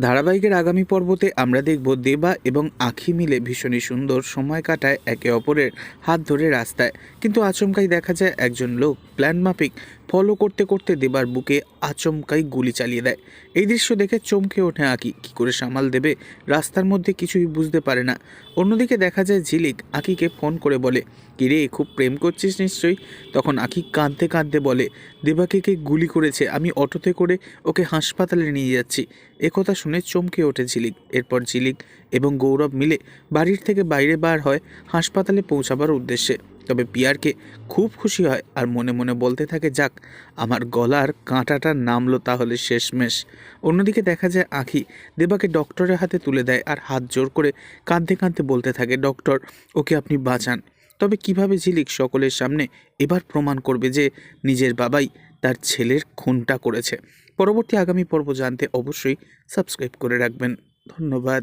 ধারাবাহিকের আগামী পর্বতে আমরা দেখব দেবা এবং আখি মিলে ভীষণই সুন্দর সময় কাটায় একে অপরের হাত ধরে রাস্তায়। কিন্তু আচমকাই দেখা যায় একজন লোক প্ল্যান মাফিক ফলো করতে করতে দেবার বুকে আচমকাই গুলি চালিয়ে দেয়। এই দৃশ্য দেখে চমকে ওঠে আঁকি কী করে সামাল দেবে? রাস্তার মধ্যে কিছুই বুঝতে পারে না। অন্যদিকে দেখা যায় ঝিলিক আঁকিকে ফোন করে বলে, কিরে, খুব প্রেম করছিস নিশ্চয়ই? তখন আঁকি কাঁদতে কাঁদতে বলে, দেবাকে কে গুলি করেছে? আমি অটোতে করে ওকে হাসপাতালে নিয়ে যাচ্ছি। একথা শুনে চমকে ওঠে ঝিলিক। এরপর ঝিলিক এবং গৌরব মিলে বাড়ির থেকে বাইরে বার হয় হাসপাতালে পৌঁছাবার উদ্দেশ্যে। তবে পিয়ারকে খুব খুশি হয় আর মনে মনে বলতে থাকে, যাক, আমার গলার কাঁটাটা নামলো তাহলে শেষমেশ। অন্যদিকে দেখা যায়, আঁখি দেবাকে ডক্টরের হাতে তুলে দেয় আর হাত জোর করে কাঁদতে কাঁদতে বলতে থাকে, ডক্টর, ওকে আপনি বাঁচান। তবে কীভাবে ঝিলিক সকলের সামনে এবার প্রমাণ করবে যে নিজের বাবাই তার ছেলের খুনটা করেছে? পরবর্তী আগামী পর্ব জানতে অবশ্যই সাবস্ক্রাইব করে রাখবেন। ধন্যবাদ।